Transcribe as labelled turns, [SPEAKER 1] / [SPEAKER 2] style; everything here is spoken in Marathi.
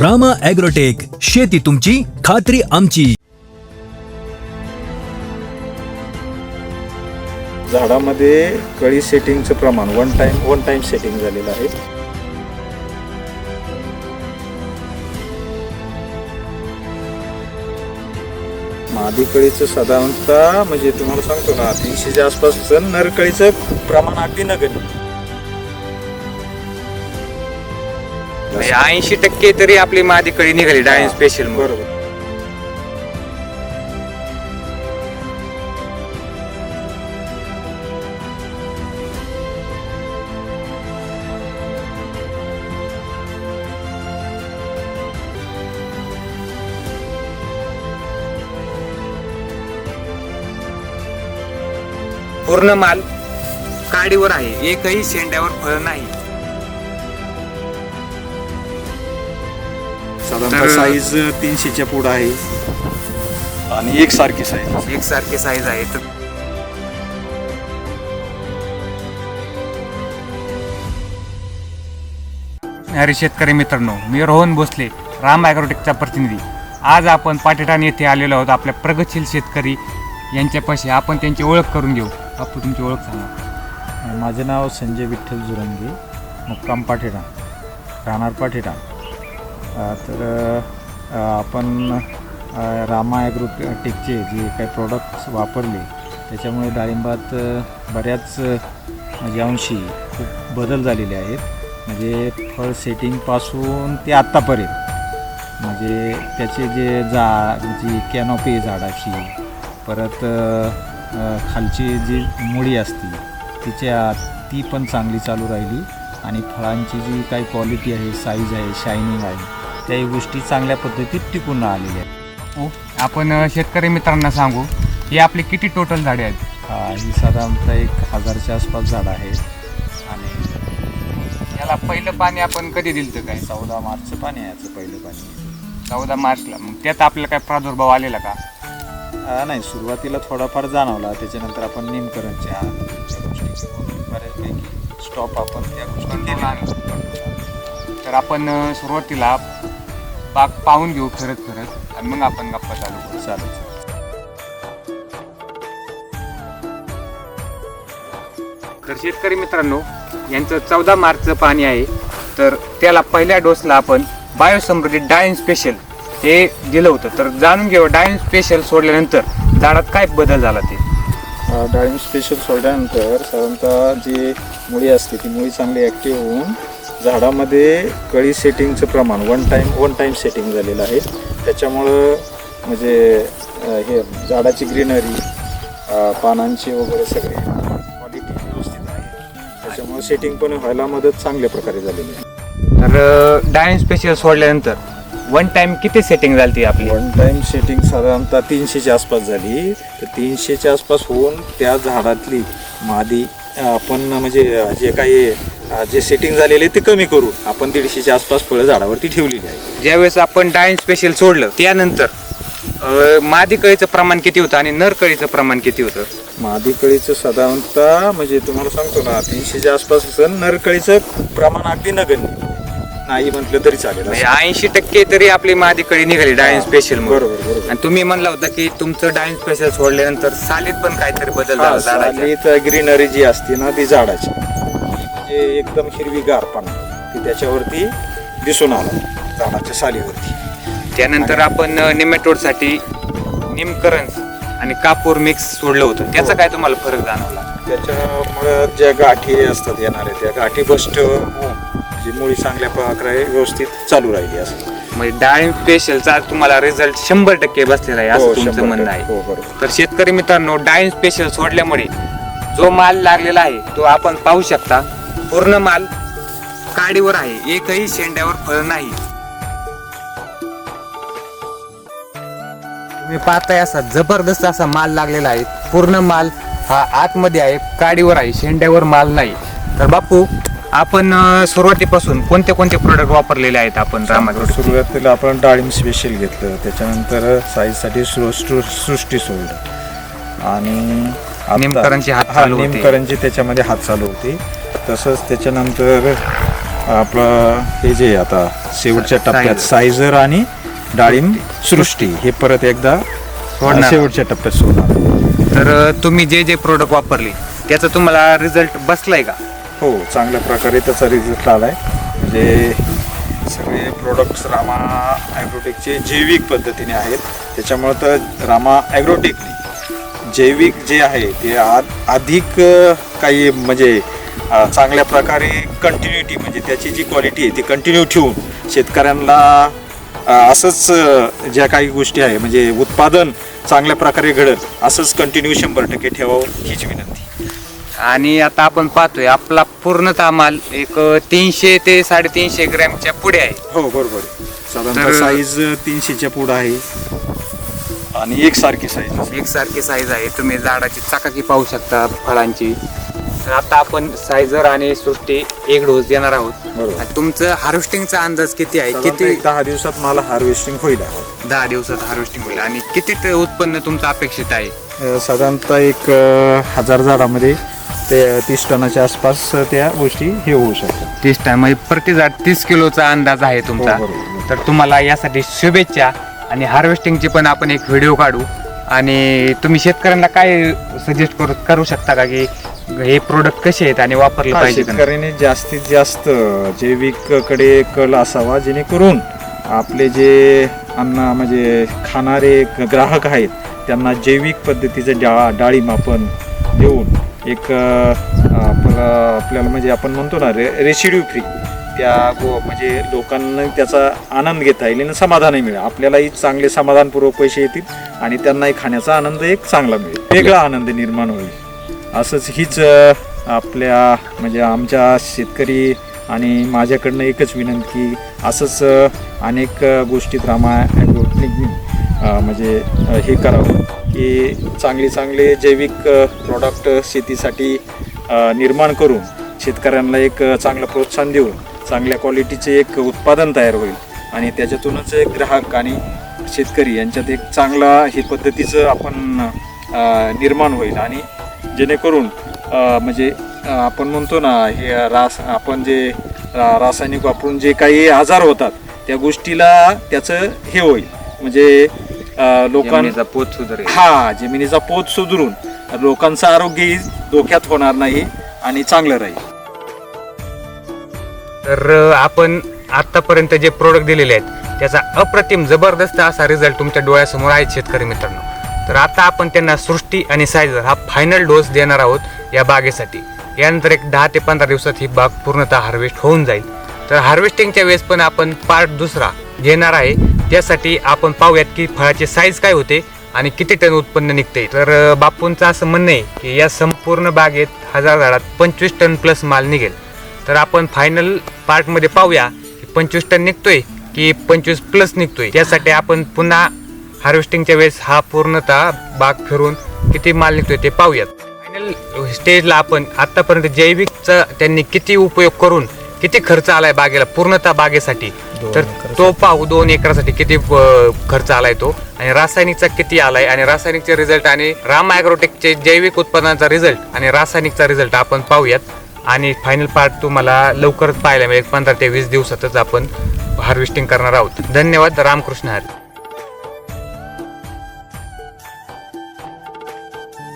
[SPEAKER 1] रामा ॲग्रोटेक शेती तुमची खात्री आमची.
[SPEAKER 2] झाडामध्ये कळी सेटिंगचं प्रमाण one time one time setting झालेलं आहे. मादी कळीचं साधारणतः म्हणजे तुम्हाला सांगतो ना तीनशेच्या आसपासचं नरकळीचं प्रमाण अगदी नगण्य.
[SPEAKER 3] ऐंशी टक्के तरी आपली मादी कळी निघाली डायन स्पेशल
[SPEAKER 2] बरोबर.
[SPEAKER 3] पूर्ण माल काडीवर आहे. एकही शेंड्यावर फळ नाही.
[SPEAKER 2] साधारणतः
[SPEAKER 3] तर-
[SPEAKER 2] साईज तीनशेच्या पुढं आहे. आणि एकसारखी साईज
[SPEAKER 3] एकसारखे साईज आहे. तर अरे शेतकरी मित्रांनो मी रोहन भोसले राम ॲग्रोटेकचा प्रतिनिधी. आज आपण पाटेठाण येथे आलेलो आहोत आपल्या प्रगतशील शेतकरी यांच्यापाशी. आपण त्यांची ओळख करून घेऊ. बापू तुमची ओळख सांगा.
[SPEAKER 2] माझे नाव संजय विठ्ठल जुरंगे मुक्काम पाठेडा राहणार पाठेडा अ, तर आपण रामा ॲग्रोटेकचे जे काही प्रोडक्ट्स वापरले त्याच्यामुळे डाळिंबात बऱ्याच म्हणजे अंशी खूप बदल झालेले आहेत. म्हणजे फळ सेटिंगपासून ते आत्तापर्यंत म्हणजे त्याचे जे जा जी कॅनॉपी झाडाची परत खालची जी मुळी असती तिच्या ती पण चांगली चालू राहिली. आणि फळांची जी काही क्वालिटी आहे साईज आहे शायनिंग आहे त्याही गोष्टी चांगल्या पद्धतीत टिकून राहिलेल्या आहेत.
[SPEAKER 3] आपण शेतकरी मित्रांना सांगू ही आपली किती टोटल झाडे आहेत?
[SPEAKER 2] हा, ही साधारणतः एक हजारच्या आसपास झाडं आहेत आणि
[SPEAKER 3] याला पहिलं पाणी आपण कधी दिलं होतं काय?
[SPEAKER 2] चौदा मार्चचं पाणी आहे याचं पहिलं पाणी.
[SPEAKER 3] चौदा मार्चला. मग त्यात आपल्याला काय प्रादुर्भाव आलेला का?
[SPEAKER 2] नाही सुरुवातीला थोडाफार जाणवला. त्याच्यानंतर आपण निमकरणच्या बऱ्याचपैकी स्टॉप आपण त्या गोष्टी केल्या.
[SPEAKER 3] तर आपण सुरुवातीला बाग पाहून घेऊ फिरत फिरत आणि मग आपण गप्पा चालू करू.
[SPEAKER 2] चालेल. चालेल
[SPEAKER 3] तर शेतकरी मित्रांनो यांचं चौदा मार्चचं पाणी आहे. तर त्याला पहिल्या डोसला आपण बायोसमृद्धी डायन स्पेशल हे दिलं होतं. तर जाणून घेऊ डायन स्पेशल सोडल्यानंतर झाडात काय बदल झाला ते?
[SPEAKER 2] डाळिंब स्पेशल सोडल्यानंतर साधारणतः जी मुळी असते ती मुळी चांगली ॲक्टिव्ह होऊन झाडामध्ये कळी सेटिंगचं प्रमाण one time one time setting झालेलं आहे. त्याच्यामुळं म्हणजे हे झाडाची ग्रीनरी पानांची वगैरे सगळे क्वालिटी व्यवस्थित आहे. त्याच्यामुळे सेटिंग पण व्हायला मदत चांगल्या प्रकारे झालेली आहे.
[SPEAKER 3] तर डाळिंब स्पेशल सोडल्यानंतर वन टाइम किती सेटिंग झाली ती आपली?
[SPEAKER 2] वन टाइम सेटिंग साधारणतः तीनशेच्या आसपास झाली. तर तीनशेच्या आसपास होऊन त्या झाडातली मादी आपण म्हणजे जे काही जे सेटिंग झालेले ते कमी करू आपण दीडशेच्या आसपास फळं झाडावरती ठेवलेली आहे
[SPEAKER 3] ज्यावेळेस आपण डायन स्पेशल सोडलं त्यानंतर अ, मादी कळीचं प्रमाण किती होतं आणि नर कळीचं प्रमाण किती होतं?
[SPEAKER 2] मादी कळीचं साधारणतः म्हणजे तुम्हाला सांगतो ना तीनशेच्या आसपास नरकळीचं प्रमाण अगदी नगण्य. नाही म्हटलं तरी चालेल
[SPEAKER 3] म्हणजे ऐंशी टक्के तरी आपली मादी कळी निघाली डायन स्पेशल
[SPEAKER 2] बरोबर बरोबर.
[SPEAKER 3] आणि तुम्ही म्हणला होता की तुमचं डायन स्पेशल सोडल्यानंतर सालीत पण काहीतरी बदल झाला झाडाच्या.
[SPEAKER 2] ग्रीनरी जी असते ना ती झाडाची. म्हणजे एकदम हिरवीगारपणा ती त्याच्यावरती दिसून आला झाडाच्या सालीवरती.
[SPEAKER 3] त्यानंतर आपण निमेटोडसाठी निमकरंज आणि कापूर मिक्स सोडलं होतं. त्याचा काय तुम्हाला फरक जाणवला?
[SPEAKER 2] त्याच्यामुळं ज्या गाठी असतात येणाऱ्या त्या गाठी बस्ट होऊन जी मुळी चांगल्या प्रकारे व्यवस्थित चालू राहिली असं.
[SPEAKER 3] म्हणजे डाळिंब स्पेशलचा तुम्हाला रिझल्ट शंभर टक्के बसलेला आहे
[SPEAKER 2] हो,
[SPEAKER 3] असं तुमचं
[SPEAKER 2] शंभर
[SPEAKER 3] म्हणणं. आहे.
[SPEAKER 2] हो बरोबर.
[SPEAKER 3] तर शेतकरी मित्रांनो डाळिंब स्पेशल सोडल्यामुळे जो माल लागलेला आहे तो आपण पाहू शकता. पूर्ण माल काडीवर आहे एकही शेंड्यावर फळ नाही. तुम्ही पाहताय असा जबरदस्त असा माल लागलेला आहे. पूर्ण माल हा आतमध्ये आहे काडीवर आहे शेंड्यावर माल नाही. तर बापू आपण अं, सुरुवातीपासून कोणते कोणते प्रोडक्ट वापरलेले आहेत आपण रामाकडे
[SPEAKER 2] सुरुवातीला आपण डाळिंब स्पेशल घेतलं. त्याच्यानंतर साईजसाठी सृ- सृ- सृष्टी सोडलं. आणि आता-
[SPEAKER 3] निमकरंजी हात
[SPEAKER 2] हा,
[SPEAKER 3] चालू होते.
[SPEAKER 2] निमकरंजी त्याच्यामध्ये हात चालू होते. तसंच त्याच्यानंतर आपलं हे जे आता शेवटच्या टप्प्यात
[SPEAKER 3] सायझर.
[SPEAKER 2] सायझर आणि डाळिंब सृष्टी. हे परत एकदा
[SPEAKER 3] सोडणार.
[SPEAKER 2] शेवटच्या टप्प्यात सोडणार.
[SPEAKER 3] तर अं, तुम्ही जे जे प्रोडक्ट वापरले त्याचा तुम्हाला रिझल्ट बसलाय का?
[SPEAKER 2] हो चांगल्या प्रकारे त्याचा रिझल्ट आला आहे म्हणजे सगळे प्रोडक्ट्स रामा ॲग्रोटेकचे जैविक पद्धतीने आहेत. त्याच्यामुळं तर रामा ॲग्रोटेकने जैविक जे आहे ते आ अधिक काही म्हणजे चांगल्या प्रकारे कंटिन्युटी म्हणजे त्याची जी क्वालिटी आहे ती कंटिन्यू ठेवून शेतकऱ्यांना असंच ज्या काही गोष्टी आहे म्हणजे उत्पादन चांगल्या प्रकारे घडत असंच कंटिन्यू शंभर टक्के ठेवावं हीच विनंती
[SPEAKER 3] आणि आता आपण पाहतोय आपला पूर्णतः माल एक तीनशे ते साडेतीनशे ग्रॅमच्या पुढे आहे.
[SPEAKER 2] हो बरोबर. आहे. साधारणतः
[SPEAKER 3] तर-
[SPEAKER 2] साईज तीनशेच्या पुढं आहे. आणि एकसारखी साईज
[SPEAKER 3] एकसारखी साईज आहे. तुम्ही झाडाची चाकाकी पाहू शकता फळांची. तर आता आपण सायझर आणि सृष्टी एक डोस देणार आहोत.
[SPEAKER 2] बरोबर.
[SPEAKER 3] आणि तुमचं हार्वेस्टिंगचा अंदाज किती आहे?
[SPEAKER 2] किती
[SPEAKER 3] किती
[SPEAKER 2] दहा दिवसात मला हार्वेस्टिंग होईल.
[SPEAKER 3] दहा दिवसात हार्वेस्टिंग होईल. आणि किती ते उत्पन्न तुमचं अपेक्षित आहे?
[SPEAKER 2] अं, साधारणतः एक अं, हजार झाडामध्ये ते तीस टनाच्या आसपास त्या गोष्टी हे होऊ शकतात
[SPEAKER 3] तीस टाइम म्हणजे प्रति झाड तीस किलोचा अंदाज आहे तुमचा
[SPEAKER 2] हो, बरोबर.
[SPEAKER 3] तर तुम्हाला यासाठी शुभेच्छा आणि हार्वेस्टिंगची पण आपण एक व्हिडिओ काढू आणि तुम्ही शेतकऱ्यांना काय सजेस्ट करू करू शकता का की हे प्रोडक्ट कसे आहेत आणि वापरले
[SPEAKER 2] हा,
[SPEAKER 3] पाहिजे का नाही?
[SPEAKER 2] शेतकऱ्याने जास्तीत जास्त जैविककडे कल असावा जेणेकरून आपले जे अन्न म्हणजे खाणारे ग्राहक आहेत त्यांना जैविक पद्धतीचं डा डाळिंब आपण देऊन एक आपला आपल्याला म्हणजे आपण म्हणतो ना रे रेसिड्यू फ्री त्या गो म्हणजे लोकांना त्याचा आनंद घेता येईल आणि समाधानही मिळेल. आपल्यालाही चांगले समाधानपूर्वक पैसे येतील आणि त्यांनाही खाण्याचा आनंद एक चांगला मिळेल. वेगळा आनंद निर्माण होईल. असंच हीच आपल्या म्हणजे आमच्या शेतकरी आणि माझ्याकडनं एकच विनंती. की असंच अनेक गोष्टीत रामा ॲग्रोटेकनी म्हणजे हे करावं. की चांगले चांगले जैविक प्रॉडक्ट शेतीसाठी निर्माण करून शेतकऱ्यांना एक चांगलं प्रोत्साहन देऊन चांगल्या क्वालिटीचे एक उत्पादन तयार होईल. आणि त्याच्यातूनच एक ग्राहक आणि शेतकरी यांच्यात एक चांगला हे पद्धतीचं आपण निर्माण होईल. आणि जेणेकरून म्हणजे आपण म्हणतो ना हे रास आपण जे रा- रासायनिक वापरून जे काही आजार होतात त्या गोष्टीला त्याचं हे होईल. म्हणजे अ, लोकां
[SPEAKER 3] जमिनीचा पोत सुधारेल.
[SPEAKER 2] हा जमिनीचा पोत सुधरून लोकांचं आरोग्यही धोक्यात होणार नाही आणि चांगलं राहील.
[SPEAKER 3] तर आपण आतापर्यंत जे प्रोडक्ट दिलेले आहेत त्याचा अप्रतिम जबरदस्त असा रिझल्ट तुमच्या डोळ्यासमोर आहे शेतकरी मित्रांनो. तर आता आपण त्यांना सृष्टी आणि सायझर हा फायनल डोस देणार आहोत या बागेसाठी. यानंतर एक दहा ते पंधरा दिवसात ही बाग पूर्णतः हार्वेस्ट होऊन जाईल. तर हार्वेस्टिंगच्या वेळेस पण आपण पार्ट दुसरा घेणार आहे. त्यासाठी आपण पाहूयात की फळाचे साईज काय होते आणि किती टन उत्पन्न निघते. तर बापूंचं असं म्हणणं आहे की या संपूर्ण बागेत हजार झाडात पंचवीस टन प्लस माल निघेल. तर आपण फायनल पार्टमध्ये पाहूया की पंचवीस टन निघतोय की पंचवीस प्लस निघतोय. त्यासाठी आपण पुन्हा हार्वेस्टिंगच्या वेळेस हा पूर्णतः बाग फिरून किती माल निघतोय ते पाहूयात. फायनल स्टेजला आपण आतापर्यंत जैविकचा त्यांनी किती उपयोग करून किती खर्च आलाय बागेला? पूर्णतः बागेसाठी.
[SPEAKER 2] दोन
[SPEAKER 3] तर
[SPEAKER 2] एकरासाठी.
[SPEAKER 3] तो पाहू दोन एकरासाठी किती अ, खर्च आलाय तो? आणि रासायनिकचा किती आलाय? आणि रासायनिकचे रिझल्ट आणि राम ॲग्रोटेकचे जैविक उत्पादनाचा रिझल्ट आणि रासायनिकचा रिझल्ट आपण पाहूयात. आणि फायनल पार्ट तुम्हाला लवकरच पाहायला मिळेल. पंधरा ते वीस दिवसातच आपण हार्वेस्टिंग करणार आहोत. धन्यवाद. रामकृष्ण हरी.